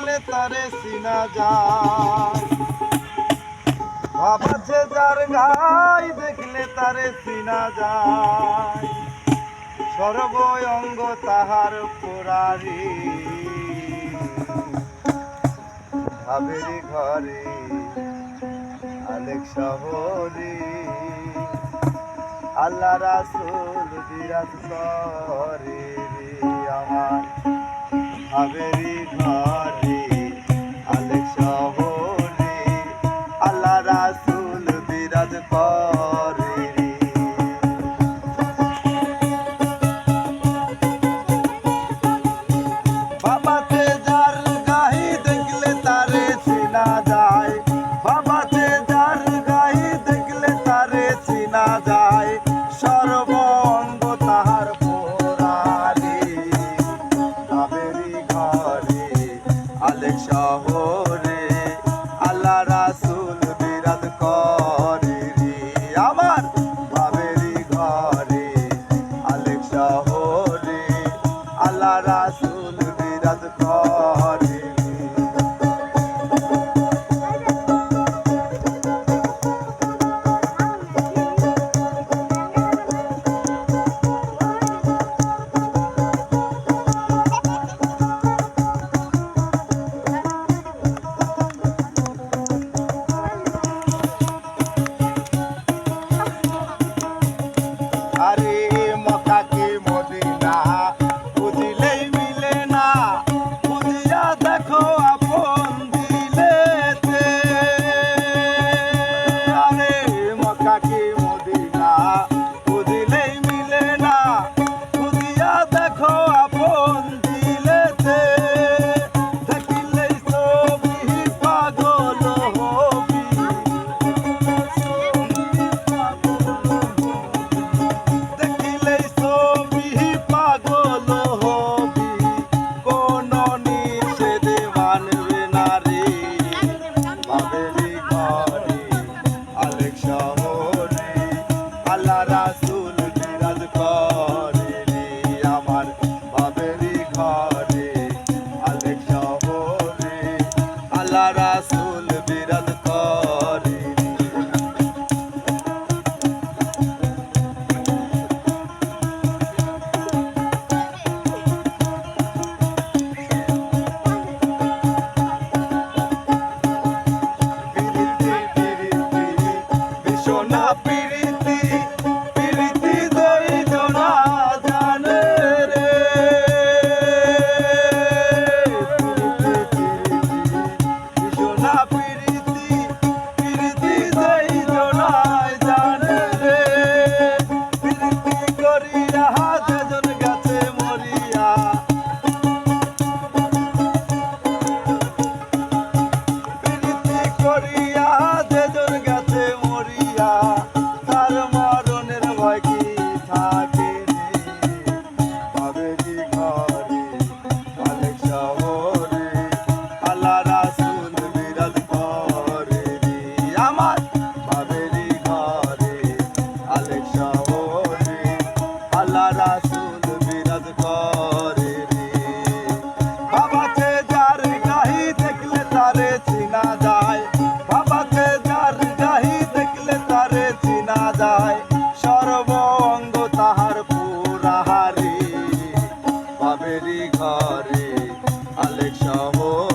থাকলে তারে চিনা যায়। ভাবাছে যার গাই দেখলে তারে চিনা যায়। সর্বঙ্গ তাহার পুরারি। ভাবেরি ঘরে আলেক শহরে আল্লাহ রাসুল বিরাজ করে আমার। ভাবেরি ঘর তারে চিনা যায়। সর্বঙ্গ তাহার পোরারে কাবেরি ঘরে, আলেক শহরে, আল্লাহ রাসুল বিরাজ করে রে। ঘরে, আলেক শহরে, আল্লাহ রাসুল coração. যায় সর্বঙ্গ তাহার পুরাহারি। বাবেরি ঘরে আলেক শহর